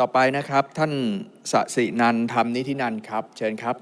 ต่อไปนะครับท่านสสินันท์ธรรมนิธินันครับ เชิญครับ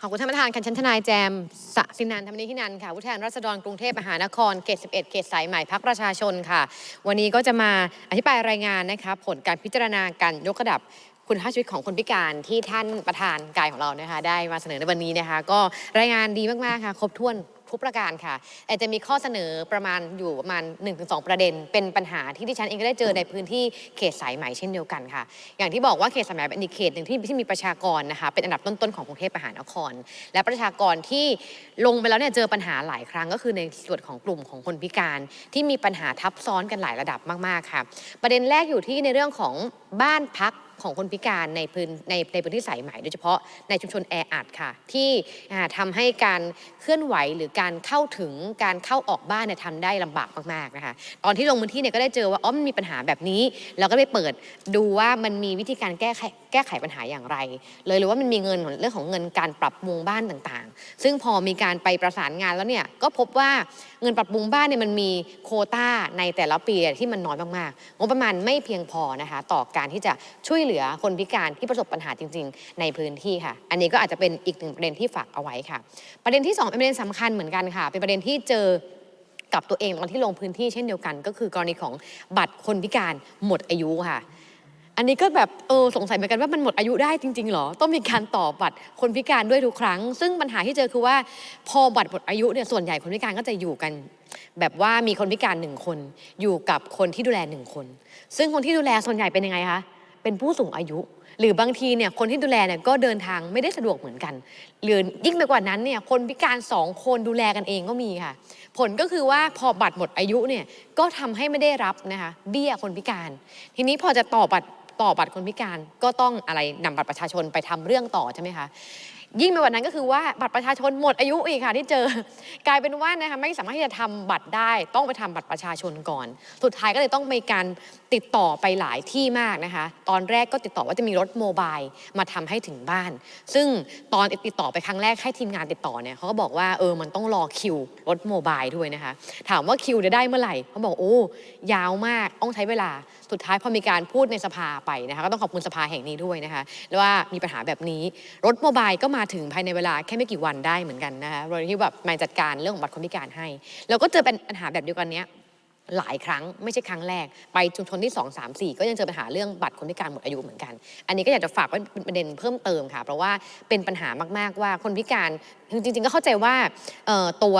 ขอบคุณท่านประธานค่ะชั้นทนายแจมสสินันท์ธรรมนิธินันค่ะผู้แทนราษฎรกรุงเทพมหานครเขต 11 เขตสายใหม่พักประชาชนค่ะ วันนี้ก็จะมาอธิบายรายงานนะคะผลการพิจารณาการยกระดับคุณภาพชีวิตของคนพิการที่ท่านประธานกายของเรานะคะได้มาเสนอในวันนี้นะคะ ก็รายงานดีมากๆค่ะ ครบถ้วน ทุกประการค่ะแต่จะมีข้อเสนอประมาณอยู่ประมาณ 1-2 ประเด็น เป็นปัญหาที่ดิฉันเองก็ได้เจอในพื้นที่เขตสายไหมเช่นเดียวกันค่ะ อย่างที่บอกว่าเขตสายไหมเป็นอีกเขตหนึ่งที่ที่มีประชากรนะคะเป็นอันดับต้นๆของกรุงเทพมหานคร และประชากรที่ลงไปแล้วเนี่ยเจอปัญหาหลายครั้งก็คือในส่วนของกลุ่มของคนพิการที่มีปัญหาทับซ้อนกันหลายระดับมากๆค่ะ ประเด็นแรกอยู่ที่ในเรื่องของบ้านพัก ของคนพิการในพื้นในในพื้นที่สายไหมโดยเฉพาะในชุมชนแออัดค่ะ ที่ทำาให้การเคลื่อนไหวหรือการเข้าถึงการเข้าออกบ้านเนี่ยทำได้ลำบากมากๆนะคะตอนที่ลงพื้นที่เนี่ยก็ได้เจอว่าอ๋อมันมีปัญหาแบบนี้ เราก็ไปเปิดดูว่ามันมีวิธีการแก้ไขแก้ไขปัญหาอย่างไร เลยหรือว่ามันมีเงินเรื่องของเงินการปรับปรุงบ้านต่างๆ ซึ่งพอมีการไปประสานงานแล้วเนี่ยก็พบว่าเงินปรับปรุงบ้านเนี่ยมันมีโคต้าในแต่ละปีที่มันน้อยมากๆงบประมาณไม่เพียงพอนะคะต่อการที่จะช่วยเหลือคนพิการที่ประสบปัญหาจริง ๆ ในพื้นที่ค่ะ อันนี้ก็อาจจะเป็นอีกหนึ่งประเด็นที่ฝากเอาไว้ค่ะ ประเด็นที่สองเป็นประเด็นสำคัญเหมือนกันค่ะ เป็นประเด็นที่เจอกับตัวเองตอนที่ลงพื้นที่เช่นเดียวกัน ก็คือกรณีของบัตรคนพิการหมดอายุค่ะอันนี้ก็แบบเออสงสัยเหมือนกันว่ามันหมดอายุได้จริงๆหรอ ต้องมีการต่อบัตรคนพิการด้วยทุกครั้ง ซึ่งปัญหาที่เจอคือว่า พอบัตรหมดอายุเนี่ยส่วนใหญ่คนพิการก็จะอยู่กัน แบบว่ามีคนพิการหนึ่งคน อยู่กับคนที่ดูแลหนึ่งคน ซึ่งคนที่ดูแลส่วนใหญ่เป็นยังไงคะ เป็นผู้สูงอายุ หรือบางทีเนี่ยคนที่ดูแลเนี่ยก็เดินทางไม่ได้สะดวกเหมือนกัน หรือยิ่งไปกว่านั้นเนี่ยคนพิการสองคนดูแลกันเองก็มีค่ะ ผลก็คือว่าพอบัตรหมดอายุเนี่ยก็ทำให้ไม่ได้รับนะคะเบี้ยคนพิการ ทีนี้พอจะต่อบัตรต่อบัตรคนพิการก็ต้องอะไรนำบัตรประชาชนไปทำเรื่องต่อใช่ไหมคะ ยิ่งไปกว่านั้นก็คือว่าบัตรประชาชนหมดอายุอีกค่ะที่เจอ กลายเป็นว่านะคะไม่สามารถที่จะทำบัตรได้ต้องไปทำบัตรประชาชนก่อน สุดท้ายก็เลยต้องมีการติดต่อไปหลายที่มากนะคะ ตอนแรกก็ติดต่อว่าจะมีรถโมบายมาทำให้ถึงบ้าน ซึ่งตอนติดต่อไปครั้งแรกให้ทีมงานติดต่อเนี่ยเขาก็บอกว่าเออมันต้องรอคิวรถโมบายด้วยนะคะ ถามว่าคิวจะได้เมื่อไหร่เขาบอกโอ้ยาวมากต้องใช้เวลาสุดท้ายพอมีการพูดในสภาไปนะคะก็ต้องขอบคุณสภาแห่งนี้ด้วยนะคะแล้วว่ามีปัญหาแบบนี้รถโมบายก็มาถึงภายในเวลาแค่ไม่กี่วันได้เหมือนกันนะคะโดยที่แบบมาจัดการเรื่องของบัตรคนพิการให้แล้วก็เจอเป็นปัญหาแบบเดียวกันเนี้ยหลายครั้งไม่ใช่ครั้งแรก ไปชุมชนที่ 2 3 4 ก็ยังเจอปัญหาเรื่องบัตรคนพิการหมดอายุเหมือนกัน อันนี้ก็อยากจะฝากไว้เป็นประเด็นเพิ่มเติมค่ะ เพราะว่าเป็นปัญหามากๆว่าคนพิการจริง ๆ ก็เข้าใจว่าตัว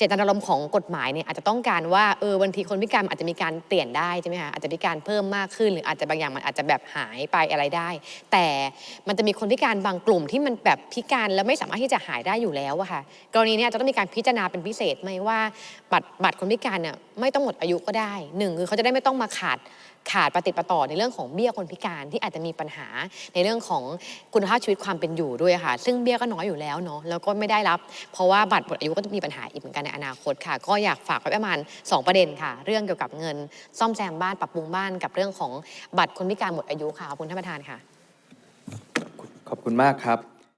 เจตนารมณ์ของกฎหมายเนี่ยอาจจะต้องการว่าเออบางทีคนพิการอาจจะมีการเปลี่ยนได้ใช่ไหมคะอาจจะมีการเพิ่มมากขึ้น หรืออาจจะบางอย่างมันอาจจะแบบหายไปอะไรได้ แต่มันจะมีคนพิการบางกลุ่มที่มันแบบพิการแล้วไม่สามารถที่จะหายได้อยู่แล้วอะค่ะกรณีนี้อาจจะต้องมีการพิจารณาเป็นพิเศษไหมว่าบัตรบัตรคนพิการเนี่ยไม่ต้องหมดอายุก็ได้หนึ่งคือเขาจะได้ไม่ต้องมาขาดขาดปฏิดปะต่อในเรื่องของเบี้ยคนพิการที่อาจจะมีปัญหาในเรื่องของคุณภาพชีวิตความเป็นอยู่ด้วยค่ะ ซึ่งเบี้ยก็น้อยอยู่แล้วเนาะแล้วก็ไม่ได้รับ เพราะว่าบัตรหมดอายุก็จะมีปัญหาอีกเหมือนกันอนาคตค่ะ ก็อยากฝากไว้ประมาณ 2 ประเด็นค่ะ เรื่องเกี่ยวกับเงิน ซ่อมแซมบ้านปรับปรุงบ้านกับเรื่องของบัตรคนพิการหมดอายุค่ะขอบคุณท่านประธานค่ะ ขอบคุณมากครับ